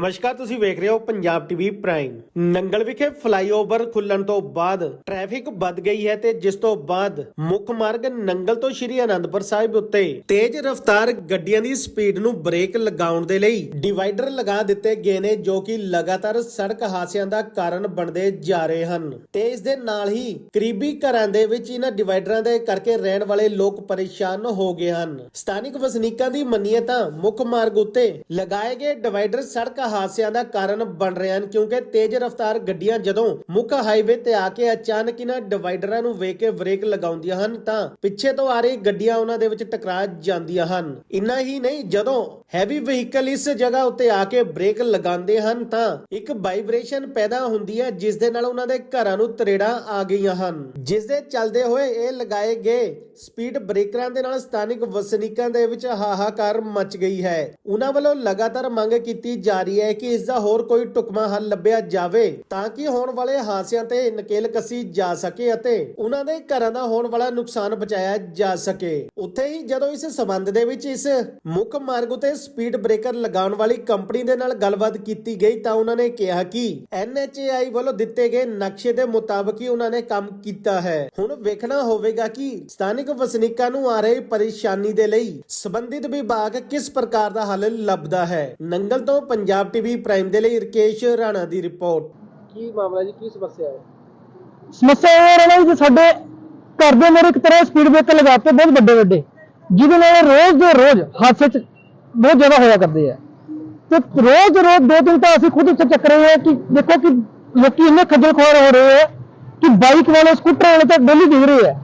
ਨਮਸਕਾਰ, ਤੁਸੀਂ ਵੇਖ ਰਹੇ ਹੋ ਪੰਜਾਬ ਟੀਵੀ ਪ੍ਰਾਈਮ। ਨੰਗਲ ਵਿਖੇ ਫਲਾਈਓਵਰ ਖੁੱਲਣ ਤੋਂ ਬਾਅਦ ਟ੍ਰੈਫਿਕ ਵੱਧ ਗਈ ਹੈ ਤੇ ਜਿਸ ਤੋਂ ਬਾਅਦ ਮੁੱਖ ਮਾਰਗ ਨੰਗਲ ਤੋਂ ਸ਼੍ਰੀ ਅਨੰਦਪੁਰ ਸਾਹਿਬ ਉੱਤੇ ਤੇਜ਼ ਰਫ਼ਤਾਰ ਗੱਡੀਆਂ ਦੀ ਸਪੀਡ ਨੂੰ ਬ੍ਰੇਕ ਲਗਾਉਣ ਦੇ ਲਈ ਡਿਵਾਈਡਰ ਲਗਾ ਦਿੱਤੇ ਗਏ ਨੇ, ਜੋ ਕਿ ਲਗਾਤਾਰ ਸੜਕ ਹਾਦਸਿਆਂ ਦਾ ਕਾਰਨ ਬਣਦੇ ਜਾ ਰਹੇ ਹਨ। ਤੇ ਇਸ ਦੇ ਨਾਲ ਹੀ ਕਰੀਬੀ ਘਰਾਂ ਦੇ ਵਿੱਚ ਇਹਨਾਂ ਡਿਵਾਈਡਰਾਂ ਦੇ ਕਰਕੇ ਰਹਿਣ ਵਾਲੇ ਲੋਕ ਪਰੇਸ਼ਾਨ ਹੋ ਗਏ ਹਨ। ਸਥਾਨਿਕ ਵਸਨੀਕਾਂ ਦੀ ਮੰਨੀਏ ਤਾਂ ਮੁੱਖ ਮਾਰਗ ਉੱਤੇ ਲਗਾਏ ਗਏ ਡਿਵਾਈਡਰ ਸੜਕ ਹਾਦਸਿਆਂ ਦਾ ਕਾਰਨ ਬਣ ਰਹੇ ਹਨ, ਕਿਉਂਕਿ ਤੇਜ਼ ਰਫ਼ਤਾਰ ਗੱਡੀਆਂ ਜਦੋਂ ਮੁੱਖ ਹਾਈਵੇ ਤੇ ਆ ਕੇ ਅਚਾਨਕ ਇਹਨਾਂ ਡਿਵਾਈਡਰਾਂ ਨੂੰ ਵੇਖ ਕੇ ਬ੍ਰੇਕ ਲਗਾਉਂਦੀਆਂ ਹਨ, ਤਾਂ ਪਿੱਛੇ ਤੋਂ ਆ ਰਹੀ ਗੱਡੀਆਂ ਉਹਨਾਂ ਦੇ ਵਿੱਚ ਟਕਰਾ ਜਾਂਦੀਆਂ ਹਨ। ਇੰਨਾ ਹੀ ਨਹੀਂ, ਜਦੋਂ ਹੈਵੀ ਵਹੀਕਲ ਇਸ ਜਗ੍ਹਾ ਉੱਤੇ ਆ ਕੇ ਬ੍ਰੇਕ ਲਗਾਉਂਦੇ ਹਨ, ਤਾਂ ਇੱਕ ਵਾਈਬ੍ਰੇਸ਼ਨ ਪੈਦਾ ਹੁੰਦੀ ਹੈ, ਜਿਸ ਦੇ ਨਾਲ ਉਹਨਾਂ ਦੇ ਘਰਾਂ ਨੂੰ ਤਰੇੜਾਂ ਆ ਗਈਆਂ ਹਨ। ਜਿਸ ਦੇ ਚੱਲਦੇ ਹੋਏ ਇਹ ਲਗਾਏ ਗਏ ਸਪੀਡ ਬ੍ਰੇਕਰਾਂ ਦੇ ਨਾਲ ਸਥਾਨਿਕ ਵਸਨੀਕਾਂ ਦੇ ਵਿੱਚ ਹਾਹਾਕਾਰ ਮਚ ਗਈ ਹੈ। ਉਹਨਾਂ ਵੱਲੋਂ ਲਗਾਤਾਰ ਮੰਗ ਕੀਤੀ ਜਾ ਰਹੀ ਹੈ ਕਿ ਇਸ ਦਾ ਹੋਰ ਕੋਈ ਟੁਕਮਾ ਹੱਲ ਲੱਭਿਆ ਜਾਵੇ ਤਾਂ ਕਿ ਹੋਣ ਵਾਲੇ ਹਾਦਸਿਆਂ ਤੇ ਨਕੇਲ ਕੱਸੀ ਜਾ ਸਕੇ ਅਤੇ ਉਹਨਾਂ ਦੇ ਘਰਾਂ ਦਾ ਹੋਣ ਵਾਲਾ ਨੁਕਸਾਨ ਬਚਾਇਆ ਜਾ ਸਕੇ। ਉੱਥੇ ਹੀ ਜਦੋਂ ਇਸ ਸਬੰਧ ਦੇ ਵਿੱਚ ਇਸ ਮੁੱਖ ਮਾਰਗ ਉਤੇ ਸਪੀਡ ਬ੍ਰੇਕਰ ਲਗਾਉਣ ਵਾਲੀ ਕੰਪਨੀ ਦੇ ਨਾਲ ਗੱਲਬਾਤ ਕੀਤੀ ਗਈ ਤਾਂ ਉਹਨਾਂ ਨੇ ਕਿਹਾ ਕਿ NHAI ਵੱਲੋਂ ਦਿੱਤੇ ਗਏ ਨਕਸ਼ੇ ਦੇ ਮੁਤਾਬਕ ਹੀ ਉਹਨਾਂ ਨੇ ਕੰਮ ਕੀਤਾ ਹੈ। ਹੁਣ ਵੇਖਣਾ ਹੋਵੇਗਾ ਕਿ ਸਥਾਨਕ ਵਸਨੀਕਾਂ ਨੂੰ ਆ ਰਹੀ ਪਰੇਸ਼ਾਨੀ ਦੇ ਲਈ ਸੰਬੰਧਿਤ ਵਿਭਾਗ ਕਿਸ ਪ੍ਰਕਾਰ ਦਾ ਹੱਲ ਲੱਭਦਾ ਹੈ। ਨੰਗਲ ਤੋਂ ਪੰਜਾਬ ਟੀਵੀ ਪ੍ਰਾਈਮ ਦੇ ਲਈ ਰਕੇਸ਼ ਰਾਣਾ ਦੀ ਰਿਪੋਰਟ। ਕੀ ਮਾਮਲਾ ਜੀ? ਕੀ ਸਮੱਸਿਆ ਹੈ? ਸਮੱਸਿਆ ਇਹ ਹੈ ਨਾ ਕਿ ਸਾਡੇ ਘਰ ਦੇ ਮੇਰੇ ਇੱਕ ਤਰ੍ਹਾਂ ਸਪੀਡ ਬ੍ਰੇਕਰ ਲਗਾਤੇ ਬਹੁਤ ਵੱਡੇ ਵੱਡੇ ਜਿਹਦੇ ਨਾਲ ਰੋਜ਼ ਦੇ ਰੋਜ਼ ਹਾਦਸੇ ਚ ਬਹੁਤ ਜ਼ਿਆਦਾ ਹੋਇਆ ਕਰਦੇ ਆ। ਤੇ ਰੋਜ਼ ਰੋਜ਼ ਦੋ ਦਿਨ ਤਾਂ ਅਸੀਂ ਖੁਦ ਇੱਥੇ ਚੱਕ ਰਹੇ ਹਾਂ ਕਿ ਦੇਖੋ ਕਿ ਲੋਕੀ ਇੰਨੇ ਖੱਜਲ ਖੁਆਰ ਹੋ ਰਹੇ ਆ ਕਿ ਬਾਈਕ ਵਾਲੇ ਸਕੂਟਰ ਵਾਲੇ ਤਾਂ ਡੇਲੀ ਦਿਖ ਰਹੇ ਆ।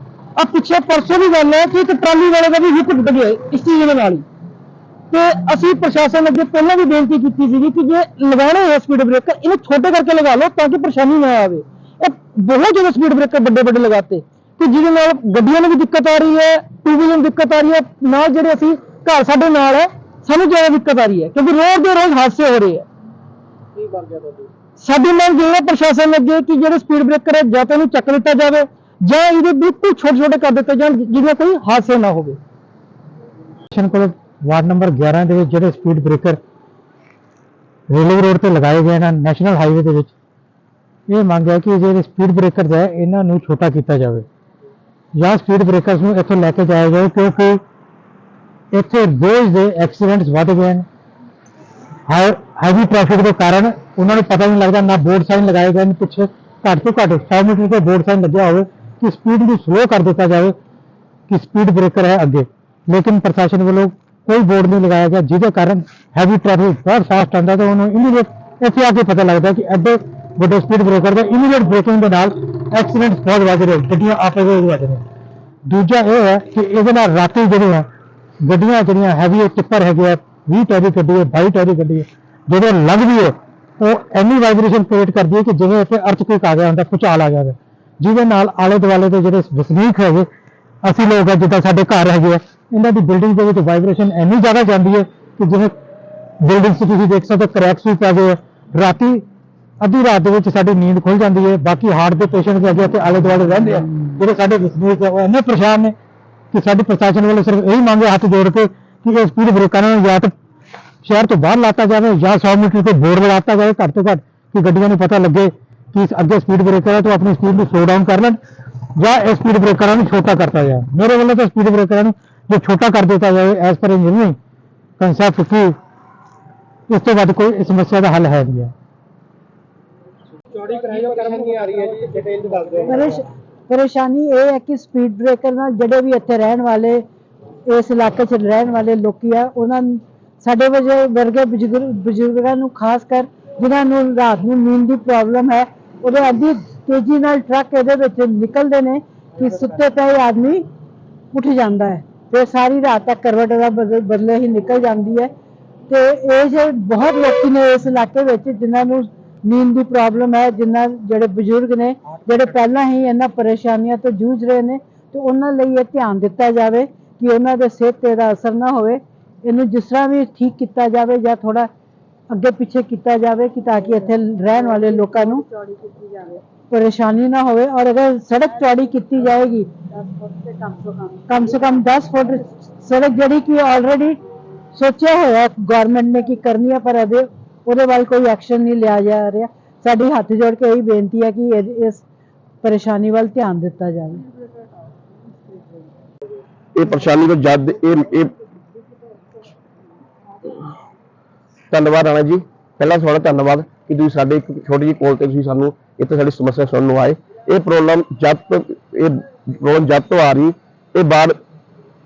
ਆ ਪਿੱਛੇ ਪਰਸੋਂ ਦੀ ਗੱਲ ਹੈ ਕਿ ਇੱਕ ਟਰਾਲੀ ਵਾਲੇ ਦਾ ਵੀ ਹਿੱਟ ਟੁੱਟ ਗਿਆ ਇਸ ਚੀਜ਼ ਦੇ ਨਾਲ ਹੀ। ਤੇ ਅਸੀਂ ਪ੍ਰਸ਼ਾਸਨ ਅੱਗੇ ਪਹਿਲਾਂ ਵੀ ਬੇਨਤੀ ਕੀਤੀ ਸੀਗੀ ਕਿ ਜੇ ਲਗਾਉਣੇ ਹੈ ਸਪੀਡ ਬ੍ਰੇਕਰ ਇਹਨੂੰ ਛੋਟੇ ਕਰਕੇ ਲਗਾ ਲਓ ਤਾਂ ਕਿ ਪਰੇਸ਼ਾਨੀ ਨਾ ਆਵੇ। ਇਹ ਬਹੁਤ ਜ਼ਿਆਦਾ ਸਪੀਡ ਬ੍ਰੇਕਰ ਵੱਡੇ ਵੱਡੇ ਲਗਾਤੇ। ਕਿ ਜਿਹਦੇ ਨਾਲ ਗੱਡੀਆਂ ਨੂੰ ਵੀ ਦਿੱਕਤ ਆ ਰਹੀ ਹੈ ਟੂ ਵੀਲਰ ਨੂੰ ਦਿੱਕਤ ਆ ਰਹੀ ਹੈ ਨਾਲ ਜਿਹੜੇ ਅਸੀਂ ਘਰ ਸਾਡੇ ਨਾਲ ਹੈ ਸਾਨੂੰ ਜ਼ਿਆਦਾ ਦਿੱਕਤ ਆ ਰਹੀ ਹੈ ਕਿਉਂਕਿ ਰੋਜ਼ ਦੇ ਰੋਜ਼ ਹਾਦਸੇ ਹੋ ਰਹੇ ਆ। ਕੀ ਬਣ ਗਿਆ ਤੁਹਾਡੀ? ਸਾਡੀ ਮੰਗ ਇਹ ਹੈ ਪ੍ਰਸ਼ਾਸਨ ਅੱਗੇ ਕਿ ਜਿਹੜੇ ਸਪੀਡ ਬ੍ਰੇਕਰ ਹੈ ਜਾਂ ਤਾਂ ਇਹਨੂੰ ਚੱਕ ਦਿੱਤਾ ਜਾਵੇ ਜਾਂ ਇਹਦੇ ਬਿਲਕੁਲ ਛੋਟੇ ਛੋਟੇ ਕਰ ਦਿੱਤੇ ਜਾਣ ਜਿਹਦੇ ਕੋਈ ਹਾਦਸੇ ਨਾ ਹੋਵੇ। ਵਾਰਡ ਨੰਬਰ 11 ਦੇ ਵਿੱਚ ਜਿਹੜੇ ਸਪੀਡ ਬ੍ਰੇਕਰ ਰੇਲਵੇ ਰੋਡ ਤੇ ਲਗਾਏ ਗਏ ਹਨ ਨੈਸ਼ਨਲ ਹਾਈਵੇ ਦੇ ਵਿੱਚ। ਇਹ ਮੰਗ ਹੈ ਕਿ ਜਿਹੜੇ ਸਪੀਡ ਬ੍ਰੇਕਰਸ ਹੈ, ਇਹਨਾਂ ਨੂੰ ਛੋਟਾ ਕੀਤਾ ਜਾਵੇ। ਜਾਂ ਸਪੀਡ ਬ੍ਰੇਕਰਸ ਨੂੰ ਇੱਥੋਂ ਲੈ ਕੇ ਜਾਇਆ ਜਾਵੇ, ਕਿਉਂਕਿ ਇੱਥੇ ਰੋਜ਼ ਦੇ ਐਕਸੀਡੈਂਟਸ ਵੱਧ ਗਏ ਹਨ। ਹੈਵੀ ਟ੍ਰੈਫਿਕ ਦੇ ਕਾਰਨ ਉਹਨਾਂ ਨੂੰ ਪਤਾ ਨਹੀਂ ਲੱਗਦਾ, ਨਾ ਬੋਰਡ ਸਾਈਨ ਲਗਾਏ ਗਏ ਨੇ ਪਿੱਛੇ। ਘੱਟ ਤੋਂ ਘੱਟ 100 ਮੀਟਰ ਤੇ ਬੋਰਡ ਸਾਈਨ ਲੱਗਿਆ ਹੋਵੇ ਕਿ ਸਪੀਡ ਨੂੰ ਸਲੋ ਕਰ ਦਿੱਤਾ ਜਾਵੇ ਕਿ ਸਪੀਡ ਬ੍ਰੇਕਰ ਹੈ ਅੱਗੇ। ਲੇਕਿਨ ਪ੍ਰਸ਼ਾਸਨ ਵੱਲੋਂ ਕੋਈ ਬੋਰਡ ਨਹੀਂ ਲਗਾਇਆ ਗਿਆ, ਜਿਹਦੇ ਕਾਰਨ ਹੈਵੀ ਟ੍ਰੈਫਿਕ ਬਹੁਤ ਫਾਸਟ ਆਉਂਦਾ ਤਾਂ ਉਹਨੂੰ ਇਮੀਡੀਏਟ ਇੱਥੇ ਆ ਕੇ ਪਤਾ ਲੱਗਦਾ ਕਿ ਐਡੇ ਵੱਡੇ ਸਪੀਡ ਬ੍ਰੇਕਰ ਦਾ ਇਮੀਡੀਏਟ ਬ੍ਰੇਕਿੰਗ ਦੇ ਨਾਲ ਐਕਸੀਡੈਂਟ ਬਹੁਤ ਵੱਧ ਰਹੇ, ਗੱਡੀਆਂ ਆਪੇ ਵਿੱਚ ਵੱਧ ਰਹੀਆਂ। ਦੂਜਾ ਇਹ ਹੈ ਕਿ ਇਹਦੇ ਨਾਲ ਰਾਤੀ ਜਿਹੜੀਆਂ ਗੱਡੀਆਂ ਜਿਹੜੀਆਂ ਹੈਵੀ ਟਿੱਪਰ ਹੈਗੇ ਆ 20 ਟੈਰੀ ਗੱਡੀ ਹੈ 22 ਟੈਰੀ ਗੱਡੀ ਹੈ, ਜਦੋਂ ਲੱਗਦੀ ਹੈ, ਉਹ ਐਨੀ ਵਾਈਬ੍ਰੇਸ਼ਨ ਕ੍ਰੀਏਟ ਕਰਦੀ ਹੈ ਕਿ ਜਿਵੇਂ ਇੱਥੇ ਅਰਥਕੁਇਕ ਆ ਗਿਆ ਹੁੰਦਾ, ਭੂਚਾਲ ਆ ਗਿਆ ਹੋਵੇ ਜਿਹਦੇ ਨਾਲ ਆਲੇ ਦੁਆਲੇ ਦੇ ਜਿਹੜੇ ਵਸਨੀਕ ਹੈਗੇ, ਅਸੀਂ ਲੋਕ ਆ ਜਿੱਦਾਂ ਸਾਡੇ ਘਰ ਹੈਗੇ ਆ ਇਹਨਾਂ ਦੀ ਬਿਲਡਿੰਗ ਦੇ ਵਿੱਚ ਵਾਈਬ੍ਰੇਸ਼ਨ ਇੰਨੀ ਜ਼ਿਆਦਾ ਜਾਂਦੀ ਹੈ ਕਿ ਜਿਵੇਂ ਬਿਲਡਿੰਗਸ ਤੁਸੀਂ ਦੇਖ ਸਕਦੇ ਹੋ ਕਰੈਕਸ ਵੀ ਪੈ ਗਏ ਆ। ਰਾਤੀ, ਅੱਧੀ ਰਾਤ ਦੇ ਵਿੱਚ ਸਾਡੀ ਨੀਂਦ ਖੁੱਲ ਜਾਂਦੀ ਹੈ। ਬਾਕੀ ਹਾਰਟ ਦੇ ਪੇਸ਼ੈਂਟ ਵੀ ਹੈਗੇ ਇੱਥੇ ਆਲੇ ਦੁਆਲੇ ਰਹਿੰਦੇ ਆ। ਜਿਹੜੇ ਸਾਡੇ ਵਸਨੀਕ ਆ, ਉਹ ਇੰਨੇ ਪਰੇਸ਼ਾਨ ਨੇ ਕਿ ਸਾਡੀ ਪ੍ਰਸ਼ਾਸਨ ਵੱਲੋਂ ਸਿਰਫ ਇਹੀ ਮੰਗ ਹੈ, ਹੱਥ ਜੋੜ ਕੇ ਕਿ ਇਹ ਸਪੀਡ ਬ੍ਰੇਕਰਾਂ ਨੂੰ ਜਾਂ ਤਾਂ ਸ਼ਹਿਰ ਤੋਂ ਬਾਹਰ ਲਾਤਾ ਜਾਵੇ ਜਾਂ 100 ਮੀਟਰ ਤੇ ਬੋਰਡ ਲਗਾਤਾ ਜਾਵੇ ਘੱਟ ਤੋਂ ਘੱਟ ਕਿ ਗੱਡੀਆਂ ਨੂੰ ਪਤਾ ਲੱਗੇ ਕਿ ਅੱਗੇ ਸਪੀਡ ਬ੍ਰੇਕਰ ਹੈ ਤਾਂ ਆਪਣੀ ਸਪੀਡ ਨੂੰ ਸਲੋ ਡਾਊਨ ਕਰ ਲੈਣ ਜਾਂ ਇਹ ਸਪੀਡ ਬ੍ਰੇਕਰਾਂ ਨੂੰ ਛੋਟਾ ਕਰਤਾ ਜਾਵੇ। ਮੇਰੇ ਵੱਲੋਂ ਤਾਂ ਸਪੀਡ ਬ੍ਰੇਕਰਾਂ ਨੂੰ ਜੋ ਛੋਟਾ ਕਰ ਦਿੱਤਾ ਜਾਵੇ ਐਸ ਪਰ ਇੰਜੀਨੀਅਰਿੰਗ ਕਨਸੈਪਟ ਕਿ ਇਸ ਤੋਂ ਵੱਧ ਕੋਈ ਇਸ ਸਮੱਸਿਆ ਦਾ ਹੱਲ ਹੈ ਨਹੀਂ ਹੈ। ਚੌੜੀ ਕਰਾਈ ਜੋ ਪਰੇਸ਼ਾਨੀ ਆ ਰਹੀ ਹੈ ਜੀ ਡਿਟੇਲ ਚ ਦੱਸ ਦਿਓ। ਪਰੇਸ਼- ਪਰੇਸ਼ਾਨੀ ਇਹ ਹੈ ਕਿ ਸਪੀਡ ਬ੍ਰੇਕਰ ਨਾਲ ਜਿਹੜੇ ਵੀ ਇੱਥੇ ਰਹਿਣ ਵਾਲੇ ਇਸ ਇਲਾਕੇ 'ਚ ਰਹਿਣ ਵਾਲੇ ਲੋਕੀ ਆ ਉਹਨਾਂ ਸਾਡੇ ਵਜੇ ਵਰਗੇ ਬਜ਼ੁਰਗ ਬਜ਼ੁਰਗਾਂ ਨੂੰ ਖਾਸ ਕਰ ਜਿਨ੍ਹਾਂ ਨੂੰ ਰਾਤ ਨੂੰ ਨੀਂਦ ਦੀ ਪ੍ਰੋਬਲਮ ਹੈ ਉਹਦੇ ਅੱਧੀ ਤੇਜ਼ੀ ਨਾਲ ਟਰੱਕ ਇਹਦੇ ਵਿੱਚ ਨਿਕਲਦੇ ਨੇ ਕਿ ਸੁੱਤੇ ਪਏ ਆਦਮੀ ਉੱਠ ਜਾਂਦਾ ਹੈ। ਤੇ ਸਾਰੀ ਰਾਤ ਤੱਕ ਕਰਵਟ ਦਾ ਬਦਲ- ਬਦਲੇ ਹੀ ਨਿਕਲ ਜਾਂਦੀ ਹੈ। ਤੇ ਇਹ ਜੇ ਬਹੁਤ ਲੋਕੀ ਨੇ ਇਸ ਇਲਾਕੇ ਵਿੱਚ ਜਿਨ੍ਹਾਂ ਨੂੰ ਨੀਂਦ ਦੀ ਪ੍ਰੋਬਲਮ ਹੈ, ਜਿਨ੍ਹਾਂ ਜਿਹੜੇ ਬਜ਼ੁਰਗ ਨੇ, ਜਿਹੜੇ ਪਹਿਲਾਂ ਹੀ ਇਹਨਾਂ ਪਰੇਸ਼ਾਨੀਆਂ ਤੋਂ ਜੂਝ ਰਹੇ ਨੇ, ਤੇ ਉਹਨਾਂ ਲਈ ਇਹ ਧਿਆਨ ਦਿੱਤਾ ਜਾਵੇ ਕਿ ਉਹਨਾਂ ਦੇ ਸਿਹਤ ਤੇ ਇਹਦਾ ਅਸਰ ਨਾ ਹੋਵੇ। ਇਹਨੂੰ ਜਿਸ ਤਰ੍ਹਾਂ ਵੀ ਠੀਕ ਕੀਤਾ ਜਾਵੇ ਜਾਂ ਥੋੜਾ ਅੱਗੇ ਪਿੱਛੇ ਕੀਤਾ ਜਾਵੇ ਕਿ ਤਾਂ ਕਿ ਇੱਥੇ ਰਹਿਣ ਵਾਲੇ ਲੋਕਾਂ ਨੂੰ ਪਰੇਸ਼ਾਨੀ ਨਾ ਹੋਵੇ ਔਰ ਅਗਰ ਸੜਕ ਚੌੜੀ ਕੀਤੀ ਜਾਏਗੀ ਕਮ ਸੇ ਕਮ 10 ਫੁੱਟ ਸੜਕ ਜਿਹੜੀ ਕਿ ਆਲਰੇਡੀ ਸੋਚਿਆ ਹੋਇਆ ਗਵਰਨਮੈਂਟ ਨੇ ਕਿ ਕਰਨੀ ਹੈ ਪਰ ਅਜੇ ਉਹਦੇ ਵੱਲ ਕੋਈ ਐਕਸ਼ਨ ਨਹੀਂ ਲਿਆ ਜਾ ਰਿਹਾ ਸਾਡੀ ਹੱਥ ਜੋੜ ਕੇ ਇਹੀ ਬੇਨਤੀ ਹੈ ਕਿ ਇਹ- ਇਸ ਪਰੇਸ਼ਾਨੀ ਵੱਲ ਧਿਆਨ ਦਿੱਤਾ ਜਾਵੇ ਇਹ ਪਰੇਸ਼ਾਨੀ ਤੋਂ ਜਦ ਇਹ ਇਹ ਧੰਨਵਾਦ ਰਾਣਾ ਜੀ ਪਹਿਲਾਂ ਤੁਹਾਡਾ ਧੰਨਵਾਦ ਕਿ ਤੁਸੀਂ ਸਾਡੇ ਇੱਕ ਛੋਟੀ ਜਿਹੀ ਕੋਲ ਤੇ ਤੁਸੀਂ ਸਾਨੂੰ ਇੱਥੇ ਸਾਡੀ ਸਮੱਸਿਆ ਸੁਣਨ ਨੂੰ ਆਏ। ਇਹ ਪ੍ਰੋਬਲਮ ਜਦ ਤੋਂ, ਇਹ ਪ੍ਰੋਬਲਮ ਜਦ ਤੋਂ ਆ ਰਹੀ, ਇਹ ਬਾਰ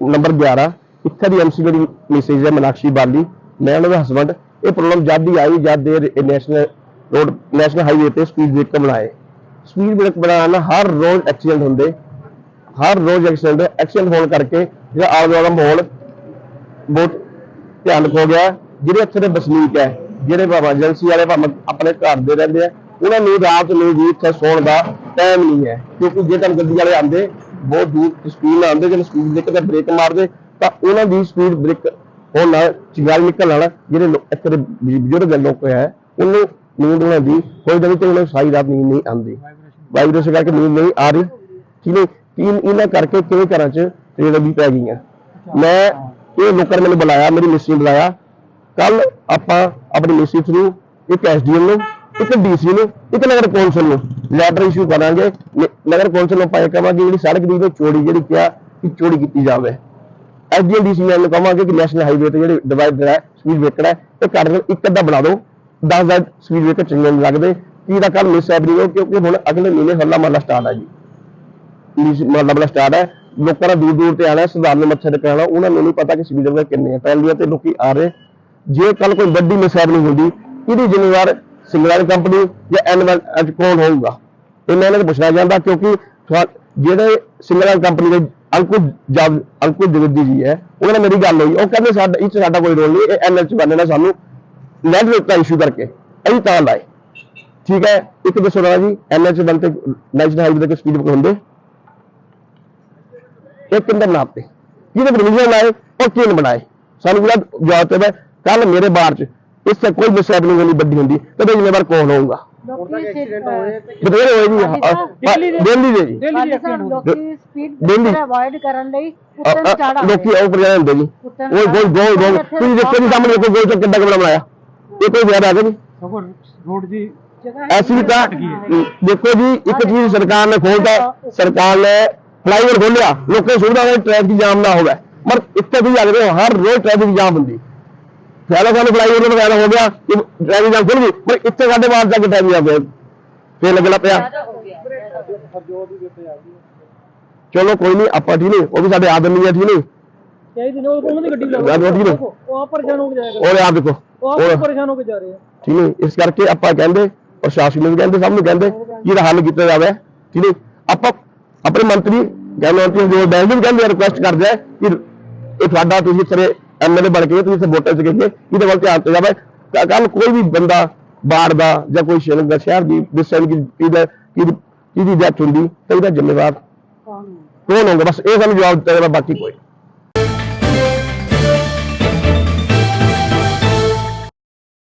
ਨੰਬਰ 11 ਇੱਥੇ ਦੀ ਐਮਸੀ ਜਿਹੜੀ ਮੈਸੇਜ ਹੈ ਮਨਾਕਸ਼ੀ ਬਾਲੀ। ਮੈਂ ਉਹਨਾਂ ਦਾ ਹਸਬੰਡ ਇਹ ਪ੍ਰੋਬਲਮ ਜਦ ਦੀ ਆਈ, ਜਦ ਦੇ ਨੈਸ਼ਨਲ ਰੋਡ ਨੈਸ਼ਨਲ ਹਾਈਵੇ ਤੇ ਸਪੀਡ ਬ੍ਰੇਕ ਬਣਾਏ। ਸਪੀਡ ਬ੍ਰੇਕ ਬਣਾਉਣ ਨਾਲ ਹਰ ਰੋਜ਼ ਐਕਸੀਡੈਂਟ ਹੁੰਦੇ। ਹਰ ਰੋਜ਼ ਐਕਸੀਡੈਂਟ ਐਕਸੀਡੈਂਟ ਹੋਣ ਕਰਕੇ ਜਿਹੜਾ ਆਲੇ ਦੁਆਲੇ ਦਾ ਮਾਹੌਲ ਬਹੁਤ ਭਿਆਨਕ ਹੋ ਗਿਆ। ਜਿਹੜੇ ਇੱਥੇ ਦੇ ਵਸਨੀਕ ਹੈ ਜਿਹੜੇ ਭਾਵੇਂ ਏਜੰਸੀ ਵਾਲੇ ਭਾਵੇਂ ਆਪਣੇ ਘਰ ਦੇ ਰਹਿੰਦੇ ਆ, ਉਹਨਾਂ ਨੂੰ ਰਾਤ ਨੂੰ ਵੀ ਇੱਥੇ ਸੌਣ ਦਾ ਟਾਈਮ ਨਹੀਂ ਹੈ। ਕਿਉਂਕਿ ਜੇ ਤਾਂ ਗੱਡੀ ਵਾਲੇ ਆਂਦੇ ਬਹੁਤ ਦੂਰ ਸਪੀਡ ਨਾਲ ਆਉਂਦੇ, ਜਦੋਂ ਸਪੀਡ ਬ੍ਰੇਕ ਤੇ ਬ੍ਰੇਕ ਮਾਰਦੇ, ਤਾਂ ਉਹਨਾਂ ਦੀ ਸਪੀਡ ਬ੍ਰੇਕ ਹੋਣ ਨਾਲ ਚਿੰਗਾਰੀ ਨਿਕਲ ਨਾਲ ਜਿਹੜੇ ਇੱਥੇ ਬਜ਼ੁਰਗ ਲੋਕ ਹੈ ਉਹਨੂੰ ਨੀਂਦ ਉਹਨਾਂ ਦੀ ਕੋਈ ਦਿਨ ਤੇ ਉਹਨਾਂ ਨੂੰ ਸਾਰੀ ਰਾਤ ਨੀਂਦ ਨਹੀਂ ਆਉਂਦੀ। ਵਾਈਬ੍ਰੇਸ਼ਨ ਕਰਕੇ ਨੀਂਦ ਨਹੀਂ ਆ ਰਹੀ। ਠੀਕ ਹੈ ਇਹਨਾਂ ਕਰਕੇ ਕਿਵੇਂ ਘਰਾਂ 'ਚ ਰੇੜ ਵੀ ਪੈ ਗਈਆਂ। ਮੈਂ ਇਹ ਲੋਕਾਂ ਨੇ ਮੈਨੂੰ ਬੁਲਾਇਆ, ਮੇਰੀ ਮਿਸੀ ਬੁਲਾਇਆ। ਕੱਲ ਆਪਾਂ ਆਪਣੀ ਮਿਸੀ ਥਰੂ ਇੱਕ ਐਸਡੀਐਮ ਨੂੰ, ਇੱਕ ਡੀਸੀ ਨੂੰ, ਇੱਕ ਨਗਰ ਕੌਂਸਲ ਨੂੰ ਲੈਟਰ ਇਸ਼ੂ ਕਰਾਂਗੇ। ਨਗਰ ਕੌਂਸਲ ਨੂੰ ਪਾਏ ਕਵਾਂਗੇ ਜਿਹੜੀ ਸੜਕ ਦੀ ਨੂੰ ਜਿਹੜੀ ਕਿਹਾ ਕਿ ਚੋੜੀ ਕੀਤੀ ਜਾਵੇ। ਐਸਡੀਐਮ ਡੀਸੀ ਨੂੰ ਕਵਾਂਗੇ ਕਿ ਨੈਸ਼ਨਲ ਹਾਈਵੇ ਤੇ ਜਿਹੜੇ ਡਿਵਾਈਡਰ ਹੈ ਸਪੀਡ ਬ੍ਰੇਕਰ ਹੈ ਇਹ ਕੱਢ ਦਿਓ ਇੱਕ ਅੱਧਾ ਬਣਾ ਦਿਓ। 10 ਦਾ ਸਪੀਡ ਬ੍ਰੇਕਰ ਚੰਗੇ ਨਹੀਂ ਲੱਗਦੇ। ਕੀ ਦਾ ਕੱਲ ਮਿਸ ਐਬਰੀ ਕਿਉਂਕਿ ਹੁਣ ਅਗਲੇ ਮਹੀਨੇ ਹੱਲਾ ਮਹੱਲਾ ਸਟਾਰਟ ਹੈ ਜੀ। ਮਤਲਬ ਸਟਾਰਟ ਹੈ। ਲੋਕਾਂ ਦਾ ਦੂਰ ਦੂਰ ਤੇ ਆਣਾ ਸਧਾਰਨ ਮੱਛਰ ਤੇ ਪੈਣਾ, ਉਹਨਾਂ ਨੂੰ ਨਹੀਂ ਪਤਾ ਕਿ ਸਪੀਡ ਬ੍ਰੇਕਰ ਕਿੰਨੇ ਆ। ਪਹਿਲੀਆਂ ਤੇ ਲੋਕੀ ਆ ਰਹੇ ਜੇ ਕੱਲ ਕੋਈ ਵੱਡੀ ਮਿਸਹੈਪ ਨਹੀਂ ਹੁੰਦੀ, ਇਹਦੀ ਜ਼ਿੰਮੇਵਾਰ ਸਿੰਗਲਰ ਕੰਪਨੀ ਜਾਂ ਐਨਵਲ ਕੌਣ ਹੋਊਗਾ। ਇਹ ਮੈਂ ਇਹਨਾਂ ਨੂੰ ਪੁੱਛਣਾ ਚਾਹੁੰਦਾ, ਕਿਉਂਕਿ ਜਿਹੜੇ ਸਿੰਗਲਰ ਕੰਪਨੀ ਦੇ ਅੰਕੁਰ ਜਬ ਅੰਕੁਰ ਜਗਦੀ ਜੀ ਹੈ, ਉਹਨਾਂ ਨਾਲ ਮੇਰੀ ਗੱਲ ਹੋਈ। ਉਹ ਕਹਿੰਦੇ ਸਾਡਾ ਇਹ ਸਾਡਾ ਕੋਈ ਰੋਲ ਨਹੀਂ, ਇਹ ਐਨਐਚ ਬੰਦੇ ਨੇ ਸਾਨੂੰ ਲੈਂਡ ਦਾ ਇਸ਼ੂ ਕਰਕੇ। ਅਸੀਂ ਤਾਂ ਲਾਏ। ਠੀਕ ਹੈ? ਇੱਕ ਦੱਸੋ ਰਾਣਾ ਜੀ ਐਨਐਚ ਬਣ ਤੇ ਨੈਸ਼ਨਲ ਹਾਈਵੇ ਦੇ ਸਪੀਡ ਬ੍ਰੇਕਰ ਹੁੰਦੇ? ਇਹ ਕਿੰਨੇ ਬਣਾਤੇ ਜਿਹਨੇ ਪ੍ਰੋਵੀਜ਼ਨ ਲਾਏ ਉਹ ਕਿਹਨੇ ਬਣਾਏ? ਸਾਨੂੰ ਜਿਹੜਾ ਜਵਾਬ ਤੇ ਕੱਲ ਮੇਰੇ ਬਾਰ ਚ ਇਸ ਤੇ ਕੋਈ ਮਿਸਹੈਪ ਨਹੀਂ ਹੋਣੀ ਵੱਡੀ ਹੁੰਦੀ ਤੇ ਇਹਦਾ ਜ਼ਿੰਮੇਵਾਰ ਕੌਣ ਹੋਊਗਾ ਬਥੇਰੇ ਹੋਏ ਜੀ ਦਿੱਲੀ ਦੇ- ਦਿੱਲੀ ਦੇ ਜੀ। ਦਿੱਲੀ। ਅਵੋਇਡ ਕਰਨ ਲਈ ਅ- ਉੱਤੇ ਨੂੰ ਅ- ਚੜਾ ਲੋਕੀ ਜਾਂਦੇ ਜੀ। ਉਹ ਗੋਲ ਗੋਲ ਗੋਲ ਤੁਸੀਂ ਦੇਖੋ ਜੀ ਸਾਹਮਣੇ ਦੇਖੋ ਗੋਲ ਚ ਕਿੱਦਾਂ ਕਿੱਦਾਂ ਬਣਾਇਆ। ਇਹ ਕੋਈ ਵਿਆਹ ਆ ਗਿਆ ਜੀ ਰੋਡ ਦੀ ਐਸੀ ਤਾਂ ਦੇਖੋ ਜੀ ਇੱਕ ਚੀਜ਼ ਸਰਕਾਰ ਨੇ ਖੋਲਤਾ ਸਰਕਾਰ ਨੇ ਫਲਾਈਓਵਰ ਖੋਲਿਆ ਲੋਕਾਂ ਦੀ ਸੁਵਿਧਾ ਹੋਵੇ ਟ੍ਰੈਫਿਕ ਜਾਮ ਨਾ ਹੋਵੇ। ਪਰ ਇੱਥੇ ਵੀ ਲੱਗਦੇ ਹਰ ਰੋਜ਼ ਟ੍ਰੈਫਿਕ ਜਾਮ ਹੁੰਦੀ। ਫੈਲਾ ਸਾਨੂੰ ਫਲਾਈਓਵਰ ਦਾ ਫਾਇਦਾ ਹੋ ਗਿਆ ਕਿ ਟ੍ਰੈਫਿਕ ਜਾਮ ਖੁੱਲ ਗਈ ਪਰ ਇੱਥੇ ਸਾਡੇ ਬਾਹਰ ਤੱਕ ਟ੍ਰੈਫਿਕ ਜਾਮ ਹੋਇਆ ਫੇਰ ਲੱਗਣਾ ਪਿਆ ਚਲੋ ਕੋਈ ਨਹੀਂ ਆਪਾਂ ਠੀਕ ਨਹੀਂ ਉਹ ਵੀ ਸਾਡੇ ਆਦਮੀ ਆ ਠੀਕ ਨਹੀਂ ਚਾਹੀਦੀ ਨੇ ਉਹ ਉਹਨਾਂ ਦੀ ਗੱਡੀ ਗੱਲ ਉਹ ਠੀਕ ਨਹੀਂ ਉਹ ਆਪ ਪਰੇਸ਼ਾਨ ਹੋ ਕੇ ਜਾਏਗਾ ਉਹ ਆਪ ਦੇਖੋ ਉਹ ਉਹ ਆਪ ਪਰੇਸ਼ਾਨ ਹੋ ਕੇ ਜਾ ਰਹੇ ਆ ਠੀਕ ਹੈ ਇਸ ਕਰਕੇ ਆਪਾਂ ਕਹਿੰਦੇ ਪ੍ਰਸ਼ਾਸਨ ਨੂੰ ਵੀ ਕਹਿੰਦੇ ਸਭ ਨੂੰ ਕਹਿੰਦੇ ਕਿ ਇਹਦਾ ਹੱਲ ਕੀਤਾ ਜਾਵੇ ਠੀਕ ਹੈ ਆਪਾਂ ਆਪਣੇ ਮੰਤਰੀ ਜਨ ਮੰਤਰੀ ਜੋ ਬੈਂਕ ਵੀ ਕਹਿੰਦੇ ਰਿਕੁਐਸਟ ਕਰਦੇ ਆ ਕਿ ਇਹ ਤੁਹਾਡਾ ਤੁਸੀਂ ਸਾਰੇ ਐਮਐਲਏ ਬਣ ਕੇ ਤੁਸੀਂ ਵੋਟਾਂ ਚ ਗਏ ਇਹਦੇ ਵੱਲ ਧਿਆਨ ਦਿੱਤਾ ਜਾਵੇ। ਕੱਲ ਕੋਈ ਵੀ ਬੰਦਾ ਬਾੜ ਦਾ ਜਾਂ ਕੋਈ ਸ਼ਹਿਰ ਦਾ ਸ਼ਹਿਰ ਦੀ ਦਿਸਣ ਦੀ ਇਹਦਾ ਕਿਹਦੀ ਕਿਹਦੀ ਡੈਥ ਹੁੰਦੀ ਤਾਂ ਇਹਦਾ ਜ਼ਿੰਮੇਵਾਰ ਕੌਣ ਹੋਊਗਾ? ਬਸ ਇਹ ਸਾਨੂੰ ਜਵਾਬ ਦਿੱਤਾ ਜਾਵੇ ਬਾਕੀ ਕੋਈ